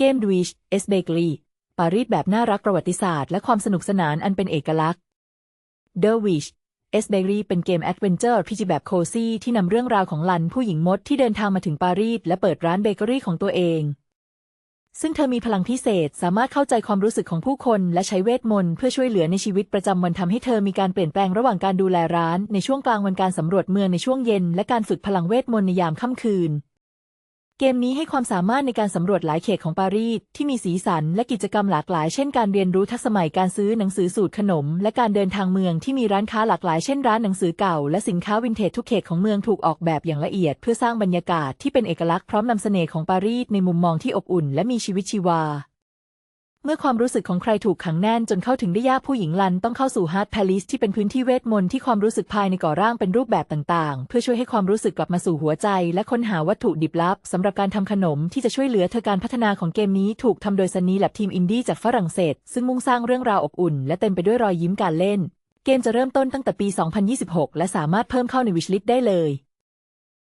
เกมดวิชเอสเบเกอรี่ปารีสแบบน่ารักประวัติศาสตร์และความสนุกสนานอันเป็นเอกลักษณ์ The Wish S Bakery เป็นเกมแอดเวนเจอร์พีจีแบบโคซี่ที่นำเรื่องราวของลันผู้หญิงมดที่เดินทางมาถึงปารีสและเปิดร้านเบเกอรี่ของตัวเอง ซึ่งเธอมีพลังพิเศษสามารถเข้าใจความรู้สึกของผู้คน และใช้เวทมนต์เพื่อช่วยเหลือในชีวิตประจำวันทำให้เธอมีการเปลี่ยนแปลงระหว่างการดูแลร้าน ในช่วงกลางวันการสำรวจเมืองในช่วงเย็น และการฝึกพลังเวทมนต์ในยามค่ำคืน เกมนี้ให้ความสามารถในการสำรวจหลายเขตของปารีสที่มีสีสันและกิจกรรมหลากหลาย เช่นการเรียนรู้ทักษะใหม่การซื้อหนังสือสูตรขนม และการเดินทางเมืองที่มีร้านค้าหลากหลายเช่นร้านหนังสือเก่าและสินค้าวินเทจทุกเขตของเมืองถูกออกแบบอย่างละเอียด เพื่อสร้างบรรยากาศที่เป็นเอกลักษณ์พร้อมนำเสน่ห์ของปารีสในมุมมองที่อบอุ่นและมีชีวิตชีวา มื่อความรู้สึกของใครถูกขังแน่นจนเข้าถึงได้ยากผู้หญิงลันต้องเข้าสู่ฮาร์ดพาลิสที่เป็นพื้นที่เวทมนต์ที่ความรู้สึกภายในก่อร่างเป็นรูปแบบต่างๆ เพื่อช่วยให้ความรู้สึกกลับมาสู่หัวใจ และค้นหาวัตถุดิบลับสำหรับการทำขนมที่จะช่วยเหลือเธอการพัฒนาของเกมนี้ถูกทำโดยซันนี่และทีมอินดี้จากฝรั่งเศส ซึ่งมุ่งสร้างเรื่องราวอบอุ่น และเต็มไปด้วยรอยยิ้มการเล่น เกมจะเริ่มต้นตั้งแต่ปี 2026 และสามารถเพิ่มเข้าในวิชลิสได้เลย